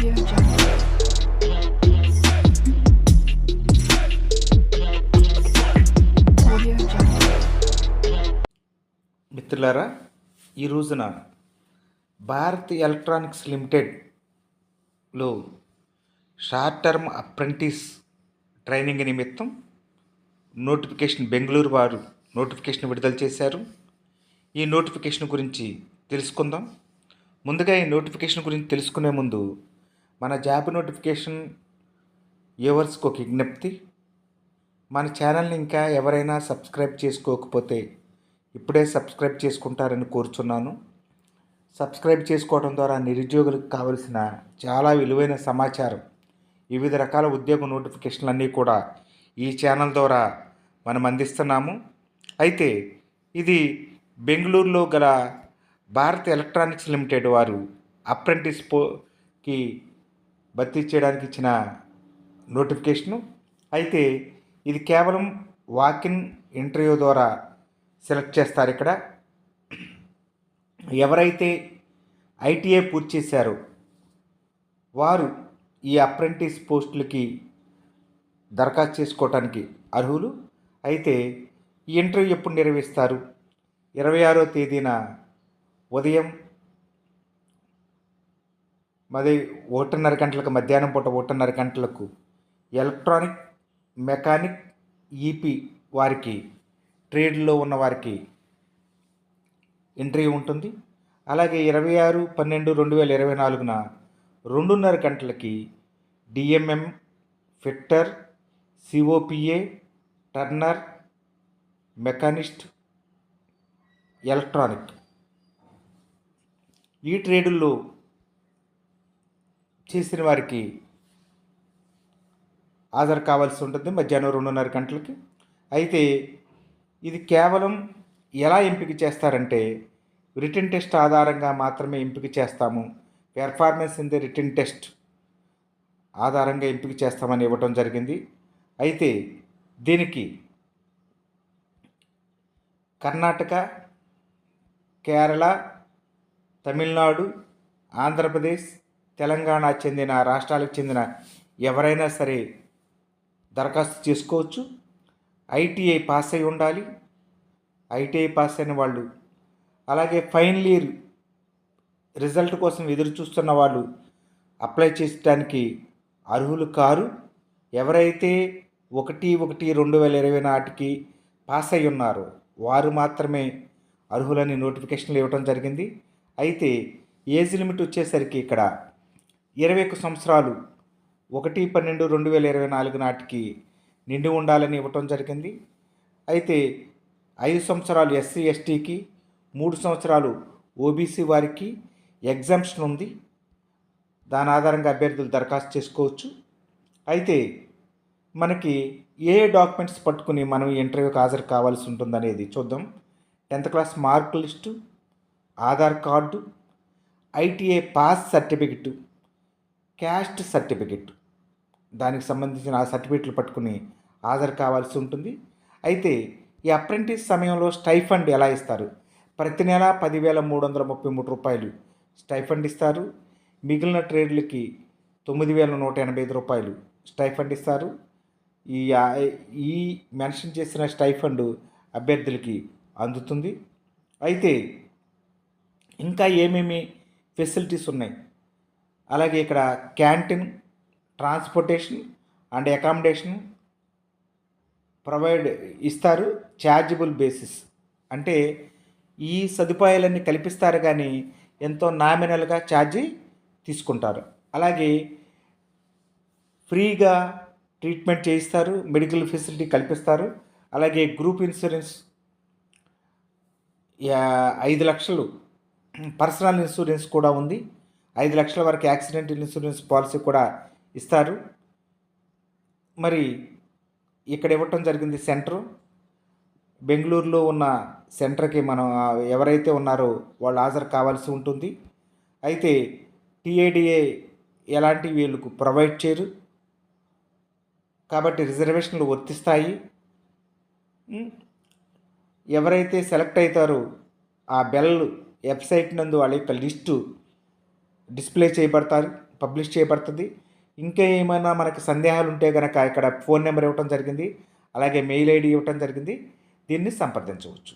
మిత్రులారా ఈ రోజున భారత్ ఎలక్ట్రానిక్స్ లిమిటెడ్లో షార్ట్ టర్మ్ అప్రెంటిస్ ట్రైనింగ్ నిమిత్తం నోటిఫికేషన్ బెంగళూరు వారు నోటిఫికేషన్ విడుదల చేశారు. ఈ నోటిఫికేషన్ గురించి తెలుసుకుందాం. ముందుగా ఈ నోటిఫికేషన్ గురించి తెలుసుకునే ముందు మన జాబ్ నోటిఫికేషన్ వ్యూవర్స్కి ఒక విజ్ఞప్తి. మన ఛానల్ని ఇంకా ఎవరైనా సబ్స్క్రైబ్ చేసుకోకపోతే ఇప్పుడే సబ్స్క్రైబ్ చేసుకుంటారని కోరుచున్నాను. సబ్స్క్రైబ్ చేసుకోవడం ద్వారా నిరుద్యోగులకు కావలసిన చాలా విలువైన సమాచారం వివిధ రకాల ఉద్యోగ నోటిఫికేషన్లన్నీ కూడా ఈ ఛానల్ ద్వారా మనం అందిస్తున్నాము. అయితే ఇది బెంగళూరులో గల భారత్ ఎలక్ట్రానిక్స్ లిమిటెడ్ వారు అప్రెంటిస్ పోకి భర్తీ చేయడానికి ఇచ్చిన నోటిఫికేషను. అయితే ఇది కేవలం వాకిన్ ఇంటర్వ్యూ ద్వారా సెలెక్ట్ చేస్తారు ఇక్కడ. ఎవరైతే ఐటీఐ పూర్తి చేశారో వారు ఈ అప్రెంటిస్ పోస్టులకి దరఖాస్తు చేసుకోవటానికి అర్హులు. అయితే ఈ ఇంటర్వ్యూ ఎప్పుడు నిర్వహిస్తారు? ఇరవై ఆరో తేదీన ఉదయం మరి ఒకటిన్నర గంటలకు మధ్యాహ్నం పూట ఒకటిన్నర గంటలకు ఎలక్ట్రానిక్ మెకానిక్ ఈపీ వారికి ట్రేడ్లో ఉన్న వారికి ఇంటర్వ్యూ ఉంటుంది. అలాగే ఇరవై ఆరు పన్నెండు రెండు వేల ఇరవై నాలుగున రెండున్నర గంటలకి DMM fitter COPA turner machinist electronic. ఈ ట్రేడుల్లో చేసిన వారికి హాజరు కావాల్సి ఉంటుంది మధ్యాహ్నం రెండున్నర గంటలకి. అయితే ఇది కేవలం ఎలా ఎంపిక చేస్తారంటే రిటర్న్ టెస్ట్ ఆధారంగా మాత్రమే ఎంపిక చేస్తాము. Performance in the written test ఆధారంగా ఎంపిక చేస్తామని ఇవ్వటం జరిగింది. అయితే దీనికి కర్ణాటక కేరళ తమిళనాడు ఆంధ్రప్రదేశ్ తెలంగాణ చెందిన రాష్ట్రాలకు చెందిన ఎవరైనా సరే దరఖాస్తు చేసుకోవచ్చు. ఐటీఐ పాస్ అయి ఉండాలి. ఐటీఐ పాస్ అయిన వాళ్ళు అలాగే ఫైనల్ ఇయర్ రిజల్ట్ కోసం ఎదురు చూస్తున్న వాళ్ళు అప్లై చేయడానికి అర్హులు కారు. ఎవరైతే ఒకటి ఒకటి రెండు వేల ఇరవై నాటికి పాస్ అయి ఉన్నారో వారు మాత్రమే అర్హులని నోటిఫికేషన్లు ఇవ్వడం జరిగింది. అయితే ఏజ్ లిమిట్ వచ్చేసరికి ఇక్కడ ఇరవై ఒక్క సంవత్సరాలు ఒకటి పన్నెండు రెండు వేల ఇరవై నాలుగు నాటికి నిండి ఉండాలని ఇవ్వటం జరిగింది. అయితే ఐదు సంవత్సరాలు ఎస్సీ ఎస్టీకి మూడు సంవత్సరాలు ఓబీసీ వారికి ఎగ్జామ్షన్ ఉంది. దాని ఆధారంగా అభ్యర్థులు దరఖాస్తు చేసుకోవచ్చు. అయితే మనకి ఏ డాక్యుమెంట్స్ పట్టుకుని మనం ఇంటర్వ్యూకి హాజరు కావాల్సి ఉంటుందనేది చూద్దాం. Tenth class mark list Aadhaar card ITI pass certificate caste certificate. దానికి సంబంధించిన ఆ సర్టిఫికెట్లు పట్టుకుని హాజరు కావాల్సి ఉంటుంది. అయితే ఈ అప్రెంటిస్ సమయంలో స్టైఫండ్ ఎలా ఇస్తారు? ప్రతి నెల పదివేల మూడు వందల ముప్పై మూడు రూపాయలు స్టైఫండ్ ఇస్తారు. మిగిలిన ట్రేడ్లకి తొమ్మిది వేల నూట ఎనభై ఐదు రూపాయలు స్టైఫండ్ ఇస్తారు. ఈ ఈ మెన్షన్ చేసిన స్టైఫండ్ అభ్యర్థులకి అందుతుంది. అయితే ఇంకా ఏమేమి ఫెసిలిటీస్ ఉన్నాయి? అలాగే ఇక్కడ canteen transportation and accommodation provide ఇస్తారు ఛార్జబుల్ బేసిస్. అంటే ఈ సదుపాయాలన్నీ కల్పిస్తారు కానీ ఎంతో నామినల్గా ఛార్జీ తీసుకుంటారు. అలాగే ఫ్రీగా ట్రీట్మెంట్ చేయిస్తారు మెడికల్ ఫెసిలిటీ కల్పిస్తారు. అలాగే గ్రూప్ ఇన్సూరెన్స్ ఐదు లక్షలు పర్సనల్ ఇన్సూరెన్స్ కూడా ఉంది. ఐదు లక్షల వరకు యాక్సిడెంట్ ఇన్సూరెన్స్ పాలసీ కూడా ఇస్తారు. మరి ఇక్కడ ఇవ్వటం జరిగింది సెంటర్. బెంగళూరులో ఉన్న సెంటర్కి మనం ఎవరైతే ఉన్నారో వాళ్ళు హాజరు కావాల్సి ఉంటుంది. అయితే టీఏడిఏ ఎలాంటి వీళ్ళకు ప్రొవైడ్ చేయరు. కాబట్టి రిజర్వేషన్లు వర్తిస్తాయి. ఎవరైతే సెలెక్ట్ అవుతారో ఆ బెల్ వెబ్సైట్ నందు వాళ్ళ యొక్క లిస్టు డిస్ప్లే చేయబడతారు పబ్లిష్ చేయబడుతుంది. ఇంకా ఏమైనా మనకి సందేహాలు ఉంటే కనుక ఇక్కడ ఫోన్ నెంబర్ ఇవ్వటం జరిగింది అలాగే మెయిల్ ఐడి ఇవ్వటం జరిగింది. దీన్ని సంప్రదించవచ్చు.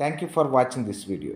Thank you for watching this video